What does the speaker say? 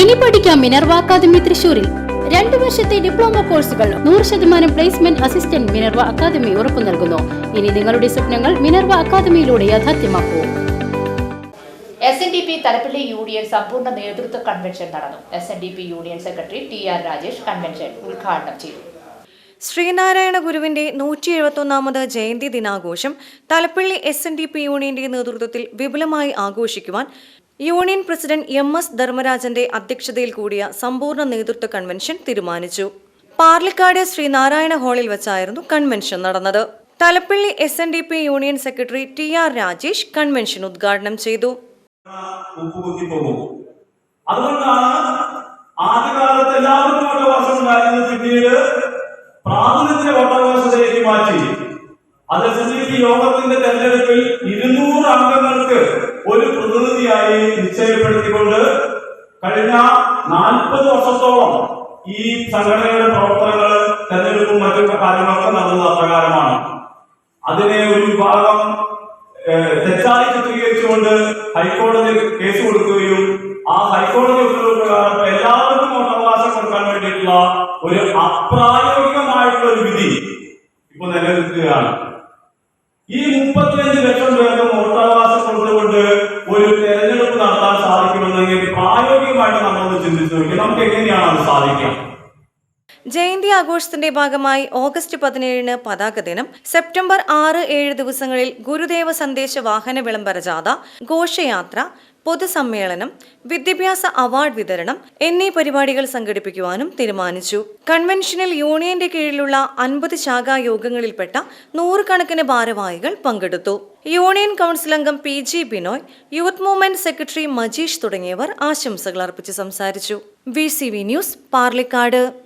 ഇനി പഠിക്കാം Minerva academy തൃശൂരിൽ രണ്ടു വർഷത്തെ ഡിപ്ലോമ കോഴ്സുകൾ നൂറ് ശതമാനം പ്ലേസ്മെന്റ് അസിസ്റ്റന്റ് മിനർവ അക്കാദമി ഉറപ്പു നൽകുന്നു. ഇനി നിങ്ങളുടെ സ്വപ്നങ്ങൾ മിനർവ അക്കാദമിയിലൂടെ യാഥാർത്ഥ്യമാക്കൂ. S N D P Thalappally union സമ്പൂർണ നേതൃത്വ കൺവെൻഷൻ നടന്നു. S N D P union secretary T R Rajesh convention ഉദ്ഘാടനം ചെയ്തു. ശ്രീനാരായണ ഗുരുവിന്റെ നൂറ്റി എഴുപത്തൊന്നാമത് ജയന്തി ദിനാഘോഷം Thalappally S N D P യൂണിയന്റെ നേതൃത്വത്തിൽ വിപുലമായി ആഘോഷിക്കുവാൻ യൂണിയൻ പ്രസിഡന്റ് എം എസ് ധർമ്മരാജന്റെ അധ്യക്ഷതയിൽ കൂടിയ സമ്പൂർണ നേതൃത്വ കൺവെൻഷൻ തീരുമാനിച്ചു. പാർലിക്കാട് ശ്രീനാരായണ ഹാളിൽ വെച്ചായിരുന്നു കൺവെൻഷൻ നടന്നത്. Thalappally S N D P union secretary T R Rajesh convention ഉദ്ഘാടനം ചെയ്തു. അതുകൊണ്ടാണ് ആദ്യകാലത്ത് എല്ലാവർക്കും വോട്ടവകാശം ഉണ്ടായിരുന്നത് പിന്നീട് പ്രാതിനിധ്യ മാറ്റി. യോഗത്തിന്റെ തെരഞ്ഞെടുപ്പിൽ നിശ്ചയപ്പെടുത്തിക്കൊണ്ട് കഴിഞ്ഞ നാൽപ്പത് വർഷത്തോളം ഈ സംഘടനയുടെ പ്രവർത്തനങ്ങൾ തെരഞ്ഞെടുപ്പും മറ്റു കാര്യങ്ങളൊക്കെ നടന്നത് അപ്രകാരമാണ്. അതിനെ ഒരു വിഭാഗം തെറ്റായി ചിത്രീകരിച്ചുകൊണ്ട് ഹൈക്കോടതിയിൽ കേസ് കൊടുക്കുകയും ആ ഹൈക്കോടതി ഉത്തരവ് പ്രകാരം എല്ലാവർക്കും വോട്ടവകാശം കൊടുക്കാൻ വേണ്ടിയിട്ടുള്ള ഒരു അപ്രായോഗികമായിട്ടുള്ള ഒരു വിധി ഇപ്പൊ നിലനിൽക്കുകയാണ്. ഈ മുപ്പത്തിയഞ്ച് ലക്ഷം പേർക്ക് നോക്കി നമുക്ക് എങ്ങനെയാണ് അത് സാധിക്കുക? ജയന്തി ആഘോഷത്തിന്റെ ഭാഗമായി ഓഗസ്റ്റ് പതിനേഴിന് പതാക ദിനം. സെപ്റ്റംബർ ആറ് ഏഴ് ദിവസങ്ങളിൽ ഗുരുദേവ സന്ദേശ വാഹന വിളംബര ജാഥ ഘോഷയാത്ര പൊതുസമ്മേളനം വിദ്യാഭ്യാസ അവാർഡ് വിതരണം എന്നീ പരിപാടികൾ സംഘടിപ്പിക്കുവാനും തീരുമാനിച്ചു. കൺവെൻഷനിൽ യൂണിയന്റെ കീഴിലുള്ള അൻപത് ശാഖാ യോഗങ്ങളിൽപ്പെട്ട നൂറുകണക്കിന് ഭാരവാഹികൾ പങ്കെടുത്തു. യൂണിയൻ കൗൺസിൽ അംഗം P G Binoy youth movement secretary Majeesh തുടങ്ങിയവർ ആശംസകൾ അർപ്പിച്ച് സംസാരിച്ചു. V C V news Parlikad.